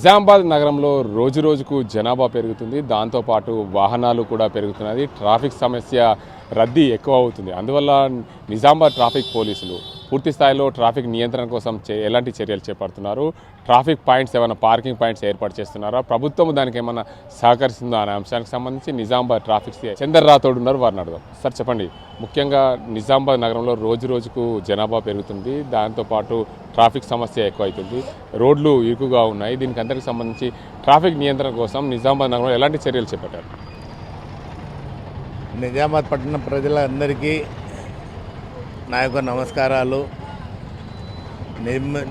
నిజామాబాద్ నగరంలో రోజు రోజుకు జనాభా పెరుగుతుంది. దాంతోపాటు వాహనాలు కూడా పెరుగుతున్నది ట్రాఫిక్ సమస్య రద్దీ ఎక్కువ అవుతుంది. అందువల్ల నిజామాబాద్ ట్రాఫిక్ పోలీసులు పూర్తి స్థాయిలో ట్రాఫిక్ నియంత్రణ కోసం చే- ఎలాంటి చర్యలు చేపడుతున్నారు? ట్రాఫిక్ పాయింట్స్ ఏమైనా పార్కింగ్ పాయింట్స్ ఏర్పాటు చేస్తున్నారా? ప్రభుత్వం దానికి ఏమైనా సహకరిస్తుందా అనే అంశానికి సంబంధించి నిజామాబాద్ ట్రాఫిక్ చందర్ రాథోడ్ ఉన్నారు. వారిని అడుగు సార్ చెప్పండి. ముఖ్యంగా నిజామాబాద్ నగరంలో రోజు రోజుకు జనాభా పెరుగుతుంది. దాంతోపాటు ట్రాఫిక్ సమస్య ఎక్కువ అవుతుంది రోడ్లు ఇరుకుగా ఉన్నాయి. దీనికి అందరికి సంబంధించి ట్రాఫిక్ నియంత్రణ కోసం నిజామాబాద్ నగరంలో ఎలాంటి చర్యలు చేపట్టారు? నిజామాబాద్ పట్టణ ప్రజలందరికీ నా యొక్క నమస్కారాలు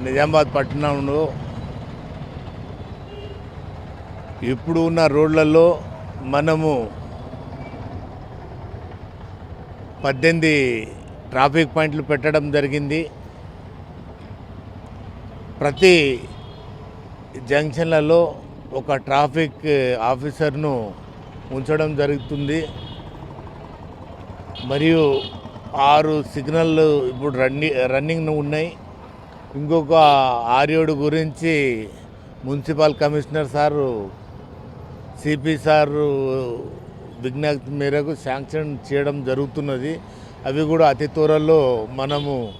నిజామాబాద్ పట్టణంలో ఇప్పుడు ఉన్న రోడ్లలో మనము పద్దెనిమిది ట్రాఫిక్ పాయింట్లు పెట్టడం జరిగింది. ప్రతి జంక్షన్లలో ఒక ట్రాఫిక్ ఆఫీసర్ను ఉంచడం జరుగుతుంది. మరియు ఆరు సిగ్నల్ ఇప్పుడు రన్నింగ్ రన్నింగ్ ఉన్నాయి. ఇంకొక ఆర్యోడు గురించి municipal commissioner sir CP sir విజ్ఞప్తి మేరకు శాంక్షన్ చేయడం జరుగుతున్నది. అవి కూడా అతి త్వరలో మనము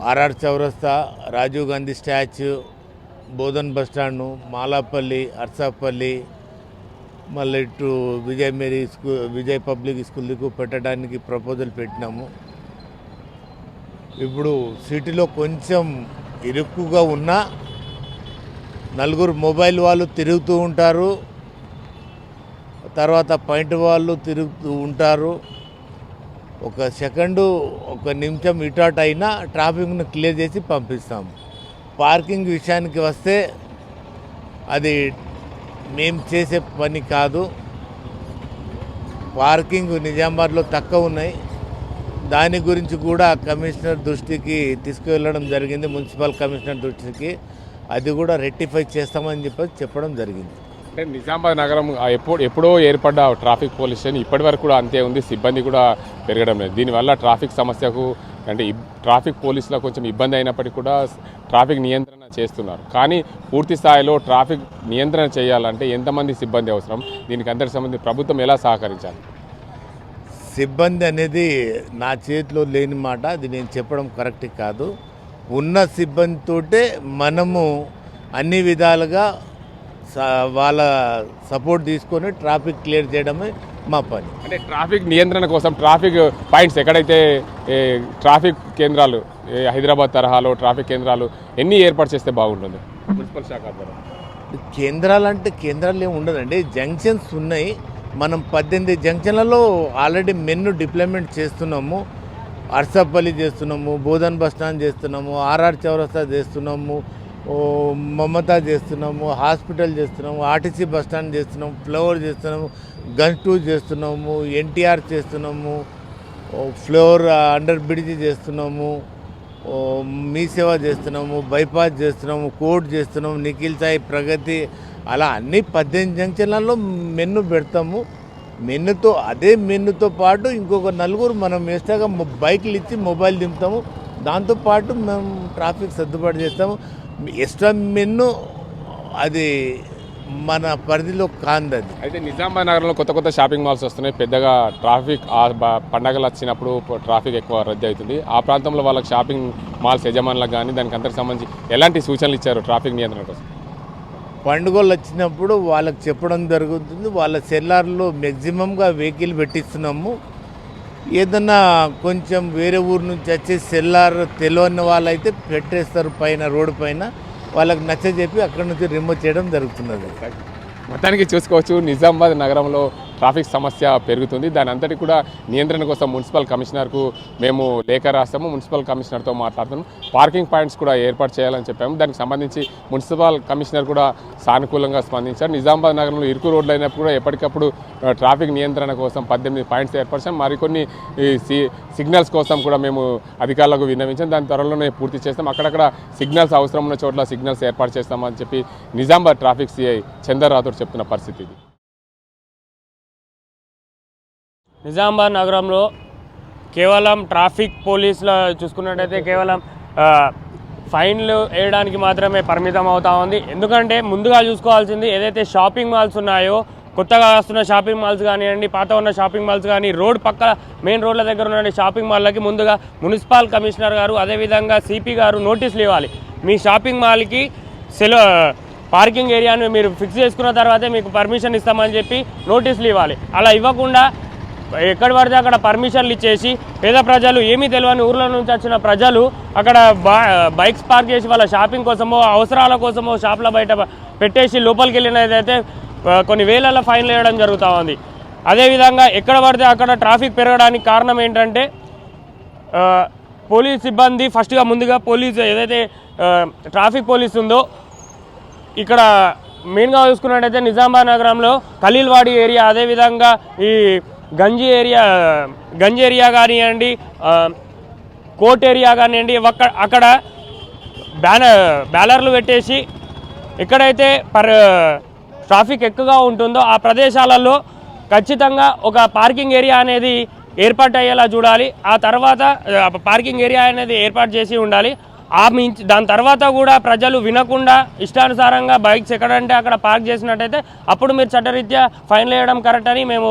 ఆర్ఆర్ చౌరస్తా Rajiv Gandhi statue Bodhan bus stand Malapalli Arsapalli మళ్ళీ ఇటు Vijay Mary school Vijay public school పెట్టడానికి ప్రపోజల్ పెట్టినాము. ఇప్పుడు సిటీలో కొంచెం ఇరుక్కుగా ఉన్నా నలుగురు మొబైల్ వాళ్ళు తిరుగుతూ ఉంటారు. తర్వాత పాయింట్ వాళ్ళు తిరుగుతూ ఉంటారు. ఒక సెకండు ఒక నిమిషం ఇటాట్ అయినా ట్రాఫిక్ను క్లియర్ చేసి పంపిస్తాము. పార్కింగ్ విషయానికి వస్తే అది మేము చేసే పని కాదు. పార్కింగ్ నిజామాబాద్లో తక్కువ ఉన్నాయి. దాని గురించి కూడా కమిషనర్ దృష్టికి తీసుకువెళ్ళడం జరిగింది మున్సిపల్ కమిషనర్ దృష్టికి. అది కూడా రెక్టిఫై చేస్తామని చెప్పి చెప్పడం జరిగింది. అంటే నిజామాబాద్ నగరం ఎప్పుడు ఎప్పుడో ఏర్పడ్డ ట్రాఫిక్ పోలీస్ స్టేషన్ ఇప్పటి వరకు కూడా అంతే ఉంది. సిబ్బంది కూడా పెరగడం లేదు. దీనివల్ల ట్రాఫిక్ సమస్యకు అంటే ట్రాఫిక్ పోలీసులకు కొంచెం ఇబ్బంది అయినప్పటికీ కూడా ట్రాఫిక్ నియంత్రణ చేస్తున్నారు. కానీ పూర్తి స్థాయిలో ట్రాఫిక్ నియంత్రణ చేయాలంటే ఎంతమంది సిబ్బంది అవసరం? దీనికి అందరికి సంబంధించి ప్రభుత్వం ఎలా సహకరించాలి? సిబ్బంది అనేది నా చేతిలో లేని మాట. అది నేను చెప్పడం కరెక్ట్ కాదు. ఉన్న సిబ్బందితోటే మనము అన్ని విధాలుగా వాళ్ళ సపోర్ట్ తీసుకొని ట్రాఫిక్ క్లియర్ చేయడమే మా పని. అంటే ట్రాఫిక్ నియంత్రణ కోసం ట్రాఫిక్ పాయింట్స్ ఎక్కడైతే ట్రాఫిక్ కేంద్రాలు హైదరాబాద్ తరహాలో ట్రాఫిక్ కేంద్రాలు ఎన్ని ఏర్పాటు చేస్తే బాగుంటుంది? మున్సిపల్ శాఖ ద్వారా. కేంద్రాలు అంటే కేంద్రాలు ఏమి ఉండదండి. జంక్షన్స్ ఉన్నాయి. మనం పద్దెనిమిది జంక్షన్లలో ఆల్రెడీ మెన్ను డిప్లాయ్మెంట్ చేస్తున్నాము. అర్సపల్లి చేస్తున్నాము బోధన్ బస్ స్టాండ్ చేస్తున్నాము ఆర్ఆర్ చౌరస్తా చేస్తున్నాము. మమతా చేస్తున్నాము హాస్పిటల్ చేస్తున్నాము ఆర్టీసీ బస్ స్టాండ్ చేస్తున్నాము ఫ్లవర్ చేస్తున్నాము గన్ టూ చేస్తున్నాము ఎన్టీఆర్ చేస్తున్నాము ఫ్లవర్ ఫ్లోర్ అండర్ బ్రిడ్జ్ చేస్తున్నాము మీ సేవ చేస్తున్నాము బైపాస్ చేస్తున్నాము కోర్ట్ చేస్తున్నాము నిఖిల్ సాయి ప్రగతి అలా అన్ని పద్దెనిమిది జంక్షన్లలో మెన్ను పెడతాము. మెన్నుతో అదే మెన్నుతో పాటు ఇంకొక నలుగురు మనం ఎక్స్ట్రాగా బైక్లు ఇచ్చి మొబైల్ దింపుతాము. దాంతోపాటు మేము ట్రాఫిక్ సర్దుబాటు చేస్తాము. ఎక్స్ట్రా మెన్ను అది మన పరిధిలో కాందది. అయితే నిజామాబాద్ నగరంలో కొత్త కొత్త షాపింగ్ మాల్స్ వస్తున్నాయి. పెద్దగా ట్రాఫిక్ ఆ పండగలు వచ్చినప్పుడు ట్రాఫిక్ ఎక్కువ రద్దీ అవుతుంది. ఆ ప్రాంతంలో వాళ్ళకి షాపింగ్ మాల్స్ యజమానులకు కానీ దానికి అందరికి సంబంధించి ఎలాంటి సూచనలు ఇచ్చారు ట్రాఫిక్ నియంత్రణ కోసం? పండుగలు వచ్చినప్పుడు వాళ్ళకి చెప్పడం జరుగుతుంది. వాళ్ళ సెల్లార్లో మ్యాక్సిమంగా వెహికల్ పెట్టిస్తున్నాము. ఏదన్నా కొంచెం వేరే ఊరు నుంచి వచ్చే సెల్లార్ తెలియని వాళ్ళైతే పెట్టేస్తారు పైన రోడ్డు పైన. వాళ్ళకి నచ్చజెప్పి అక్కడ నుంచి రిమూవ్ చేయడం జరుగుతున్నది. మొత్తానికి చూసుకోవచ్చు నిజామాబాద్ నగరంలో ట్రాఫిక్ సమస్య పెరుగుతుంది. దాని అంతటి కూడా నియంత్రణ కోసం మున్సిపల్ కమిషనర్కు మేము లేఖ రాస్తాము. మున్సిపల్ కమిషనర్తో మాట్లాడుతున్నాం. పార్కింగ్ పాయింట్స్ కూడా ఏర్పాటు చేయాలని చెప్పాము. దానికి సంబంధించి మున్సిపల్ కమిషనర్ కూడా సానుకూలంగా స్పందించారు. నిజామాబాద్ నగరంలో ఇరుకు రోడ్లు అయినప్పుడు కూడా ఎప్పటికప్పుడు ట్రాఫిక్ నియంత్రణ కోసం పద్దెనిమిది పాయింట్స్ ఏర్పరిచాం. మరికొన్ని సి- సిగ్నల్స్ కోసం కూడా మేము అధికారులకు విన్నవించాం. దాని త్వరలోనే పూర్తి చేస్తాం. అక్కడక్కడ సిగ్నల్స్ అవసరం ఉన్న చోట్ల సిగ్నల్స్ ఏర్పాటు చేస్తామని చెప్పి నిజామాబాద్ ట్రాఫిక్ సిఐ చందర్ రాథోడ్ చెప్తున్న పరిస్థితి ఇది. నిజామాబాద్ నగరంలో కేవలం ట్రాఫిక్ పోలీసుల చూసుకున్నట్టయితే కేవలం ఫైన్లు వేయడానికి మాత్రమే పరిమితం అవుతా ఉంది. ఎందుకంటే ముందుగా చూసుకోవాల్సింది ఏదైతే షాపింగ్ మాల్స్ ఉన్నాయో కొత్తగా వస్తున్న షాపింగ్ మాల్స్ కానివ్వండి పాత ఉన్న షాపింగ్ మాల్స్ కానీ రోడ్ పక్క మెయిన్ రోడ్ల దగ్గర ఉన్న షాపింగ్ మాల్లకి ముందుగా మున్సిపల్ కమిషనర్ గారు అదేవిధంగా సిపి గారు నోటీసులు ఇవ్వాలి. మీ షాపింగ్ మాల్కి సెలో పార్కింగ్ ఏరియాను మీరు ఫిక్స్ చేసుకున్న తర్వాతే మీకు పర్మిషన్ ఇస్తామని చెప్పి నోటీసులు ఇవ్వాలి. అలా ఇవ్వకుండా ఎక్కడ పడితే అక్కడ పర్మిషన్లు ఇచ్చేసి పేద ప్రజలు ఏమీ తెలియని ఊర్ల నుంచి వచ్చిన ప్రజలు అక్కడ బా బైక్స్ పార్క్ చేసి వాళ్ళ షాపింగ్ కోసమో అవసరాల కోసమో షాప్ల బయట పెట్టేసి లోపలికి వెళ్ళినదైతే కొన్ని వేలల ఫైన్లు వేయడం జరుగుతూ ఉంది. అదేవిధంగా ఎక్కడ పడితే అక్కడ ట్రాఫిక్ పెరగడానికి కారణం ఏంటంటే పోలీస్ సిబ్బంది ఫస్ట్గా ముందుగా పోలీస్ ఏదైతే ట్రాఫిక్ పోలీస్ ఉందో ఇక్కడ మెయిన్గా చూసుకున్నట్టయితే నిజామాబాద్ నగరంలో ఖలీల్వాడి ఏరియా అదేవిధంగా ఈ గంజి ఏరియా గంజి ఏరియా కానివ్వండి కోట్ ఏరియా కానివ్వండి ఒక్క- అక్కడ బ్యానర్ బ్యానర్లు పెట్టేసి ఎక్కడైతే పర్ ట్రాఫిక్ ఎక్కువగా ఉంటుందో ఆ ప్రదేశాలలో ఖచ్చితంగా ఒక పార్కింగ్ ఏరియా అనేది ఏర్పాటు అయ్యేలా చూడాలి. ఆ తర్వాత పార్కింగ్ ఏరియా అనేది ఏర్పాటు చేసి ఉండాలి. ఆ మించి దాని తర్వాత కూడా ప్రజలు వినకుండా ఇష్టానుసారంగా బైక్స్ ఎక్కడంటే అక్కడ పార్క్ చేసినట్టయితే అప్పుడు మీరు చట్టరీత్యా ఫైన్లు వేయడం కరెక్ట్ అని మేము